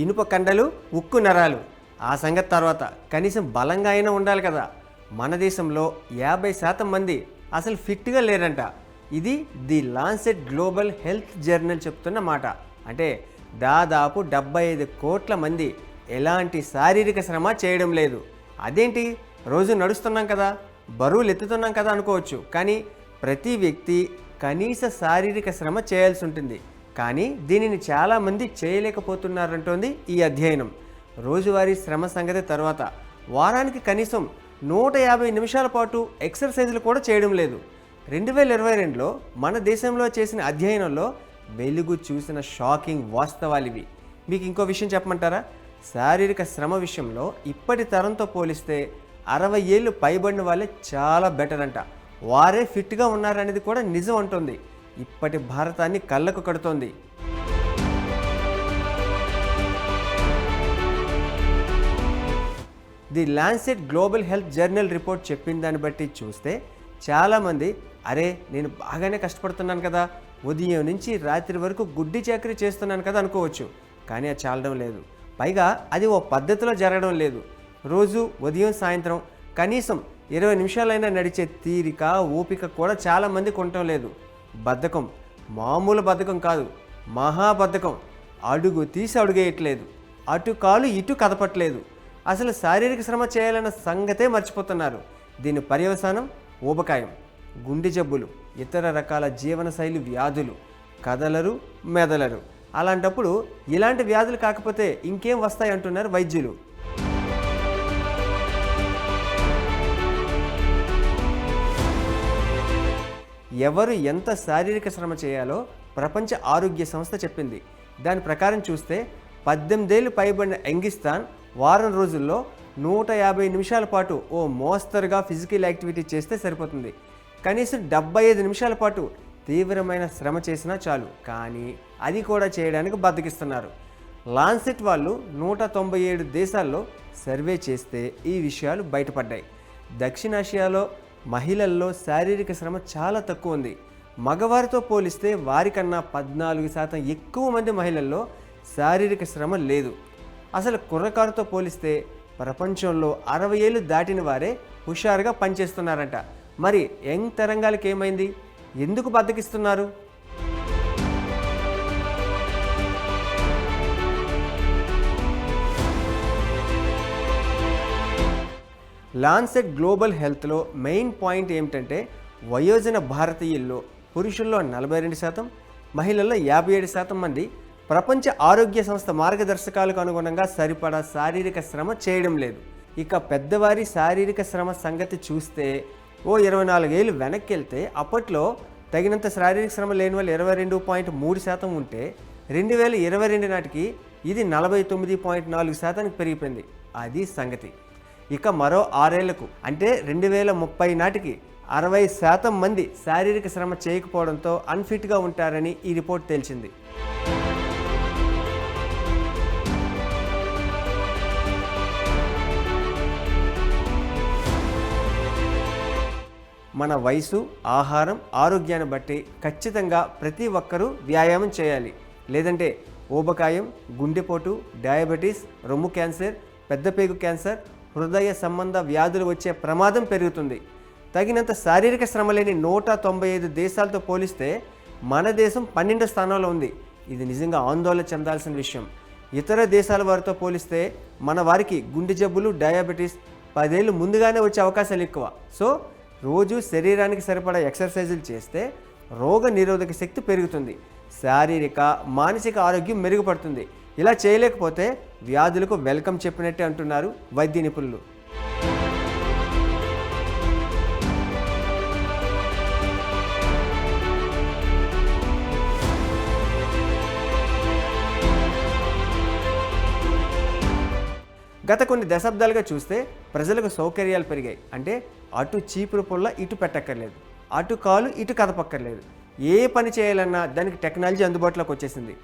ఇనుప కండలు ఉక్కు నరాలు. ఆ సంగతి తర్వాత కనీసం బలంగా అయినా ఉండాలి కదా. మన దేశంలో యాభై శాతం మంది అసలు ఫిట్గా లేరంట. ఇది the Lancet global health journal చెప్తున్న మాట. అంటే దాదాపు డెబ్బై ఐదు కోట్ల మంది ఎలాంటి శారీరక శ్రమ చేయడం లేదు. అదేంటి? రోజు నడుస్తున్నాం కదా. బరువులు ఎత్తుతున్నాం కదా అనుకోవచ్చు. కానీ ప్రతి వ్యక్తి కనీస శారీరక శ్రమ చేయాల్సి ఉంటుంది. కానీ దీనిని చాలామంది చేయలేకపోతున్నారంటోంది ఈ అధ్యయనం. రోజువారీ శ్రమ సంగతి తర్వాత. వారానికి కనీసం నూట యాభై నిమిషాల పాటు ఎక్సర్సైజులు కూడా చేయడం లేదు. రెండు వేల ఇరవై రెండులో మన దేశంలో చేసిన అధ్యయనంలో వెలుగు చూసిన షాకింగ్ వాస్తవాలివి. మీకు ఇంకో విషయం చెప్పమంటారా? శారీరక శ్రమ విషయంలో ఇప్పటి తరంతో పోలిస్తే అరవై ఏళ్ళు పైబడిన వాళ్ళే చాలా బెటర్ అంట వారే ఫిట్గా ఉన్నారనేది కూడా నిజం అంటుంది. ఇప్పటి భారతాన్ని కళ్ళకు కడుతోంది. The Lancet global health journal report చెప్పిన దాన్ని బట్టి చూస్తే చాలామంది అరే నేను బాగానే కష్టపడుతున్నాను కదా ఉదయం నుంచి రాత్రి వరకు గుడ్డి చాకరీ చేస్తున్నాను కదా అనుకోవచ్చు. కానీ అది చాలడం లేదు. పైగా అది ఓ పద్ధతిలో జరగడం లేదు. రోజు ఉదయం సాయంత్రం కనీసం ఇరవై నిమిషాలైనా నడిచే తీరిక ఓపిక కూడా చాలామందికి ఉండటం లేదు. బద్ధకం. మామూలు బద్ధకం కాదు. మహాబద్ధకం అడుగు తీసి అడుగేయట్లేదు. అటు కాలు ఇటు కదపట్లేదు. అసలు శారీరక శ్రమ చేయాలన్న సంగతే మర్చిపోతున్నారు. దీని పర్యవసానం ఊబకాయం. గుండె జబ్బులు ఇతర రకాల జీవనశైలి వ్యాధులు కదలరు మెదలరు. అలాంటప్పుడు ఇలాంటి వ్యాధులు కాకపోతే ఇంకేం వస్తాయి అంటున్నారు వైద్యులు. ఎవరు ఎంత శారీరక శ్రమ చేయాలో ప్రపంచ ఆరోగ్య సంస్థ చెప్పింది. దాని ప్రకారం చూస్తే పద్దెనిమిదేళ్ళు పైబడిన ఎంగిస్తాన్ వారం రోజుల్లో నూట యాభై నిమిషాల పాటు ఓ మోస్తరుగా ఫిజికల్ యాక్టివిటీ చేస్తే సరిపోతుంది. కనీసం డెబ్బై ఐదు నిమిషాల పాటు తీవ్రమైన శ్రమ చేసినా చాలు. కానీ అది కూడా చేయడానికి బద్దకిస్తున్నారు లాన్సెట్ వాళ్ళు నూట తొంభై ఏడు దేశాల్లో సర్వే చేస్తే ఈ విషయాలు బయటపడ్డాయి. దక్షిణాసియాలో మహిళల్లో శారీరక శ్రమ చాలా తక్కువ ఉంది. మగవారితో పోలిస్తే వారికన్నా పద్నాలుగు శాతం ఎక్కువ మంది మహిళల్లో శారీరక శ్రమ లేదు. అసలు కుర్రకారుతో పోలిస్తే ప్రపంచంలో అరవై ఏళ్ళు దాటిన వారే హుషారుగా పనిచేస్తున్నారంట. మరి యంగ్ తరంగాలకు ఏమైంది ఎందుకు బద్దకిస్తున్నారు? లాన్సెట్ గ్లోబల్ హెల్త్లో మెయిన్ పాయింట్ ఏమిటంటే వయోజన భారతీయుల్లో పురుషుల్లో నలభై రెండు శాతం మహిళల్లో యాభై ఏడు శాతం మంది ప్రపంచ ఆరోగ్య సంస్థ మార్గదర్శకాలకు అనుగుణంగా సరిపడా శారీరక శ్రమ చేయడం లేదు. ఇక పెద్దవారి శారీరక శ్రమ సంగతి చూస్తే ఓ ఇరవై నాలుగేళ్ళు వెనక్కి వెళ్తే అప్పట్లో తగినంత శారీరక శ్రమ లేని వాళ్ళు ఇరవై రెండు పాయింట్ మూడు శాతం ఉంటే రెండు వేల ఇరవై రెండు నాటికి ఇది నలభై తొమ్మిది పాయింట్ నాలుగు శాతానికి పెరిగిపోయింది. అది సంగతి. ఇక మరో ఆరేళ్ళకు అంటే రెండు వేల ముప్పై నాటికి అరవై శాతం మంది శారీరక శ్రమ చేయకపోవడంతో అన్ఫిట్గా ఉంటారని ఈ రిపోర్ట్ తేల్చింది. మన వయసు ఆహారం ఆరోగ్యాన్ని బట్టి ఖచ్చితంగా ప్రతి ఒక్కరూ వ్యాయామం చేయాలి. లేదంటే ఊబకాయం గుండెపోటు డయాబెటీస్ రొమ్ము క్యాన్సర్ పెద్దపేగు క్యాన్సర్ హృదయ సంబంధ వ్యాధులు వచ్చే ప్రమాదం పెరుగుతుంది. తగినంత శారీరక శ్రమ లేని నూట తొంభై ఐదు దేశాలతో పోలిస్తే మన దేశం పన్నెండో స్థానంలో ఉంది. ఇది నిజంగా ఆందోళన చెందాల్సిన విషయం. ఇతర దేశాల వారితో పోలిస్తే మన వారికి గుండె జబ్బులు డయాబెటీస్ పదేళ్ళు ముందుగానే వచ్చే అవకాశాలు ఎక్కువ. సో రోజు శరీరానికి సరిపడా ఎక్సర్సైజులు చేస్తే రోగ నిరోధక శక్తి పెరుగుతుంది. శారీరక మానసిక ఆరోగ్యం మెరుగుపడుతుంది. ఇలా చేయలేకపోతే వ్యాధులకు వెల్కమ్ చెప్పినట్టే అంటున్నారు వైద్య నిపుణులు. గత కొన్ని దశాబ్దాలుగా చూస్తే ప్రజలకు సౌకర్యాలు పెరిగాయి. అంటే అటు చీపురు పుల్ల ఇటు పెట్టక్కర్లేదు. అటు కాలు ఇటు కదపక్కర్లేదు. ఏ పని చేయాలన్నా దానికి టెక్నాలజీ అందుబాటులోకి వచ్చేసింది.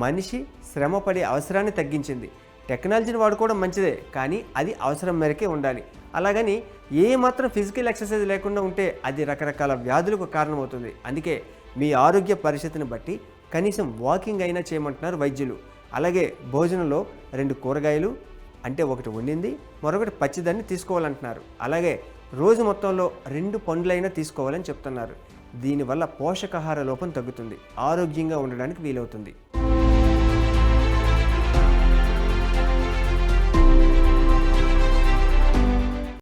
మనిషి శ్రమపడే అవసరాన్ని తగ్గించింది. టెక్నాలజీని వాడుకోవడం మంచిదే కానీ అది అవసరం మేరకే ఉండాలి. అలాగని ఏ మాత్రం ఫిజికల్ ఎక్సర్సైజ్ లేకుండా ఉంటే అది రకరకాల వ్యాధులకు కారణమవుతుంది. అందుకే మీ ఆరోగ్య పరిస్థితిని బట్టి కనీసం వాకింగ్ అయినా చేయమంటున్నారు వైద్యులు. అలాగే భోజనంలో రెండు కూరగాయలు అంటే ఒకటి వండింది మరొకటి పచ్చిదాన్ని తీసుకోవాలంటున్నారు. అలాగే రోజు మొత్తంలో రెండు పండ్లైనా తీసుకోవాలని చెప్తున్నారు. దీనివల్ల పోషకాహార లోపం తగ్గుతుంది. ఆరోగ్యంగా ఉండడానికి వీలవుతుంది.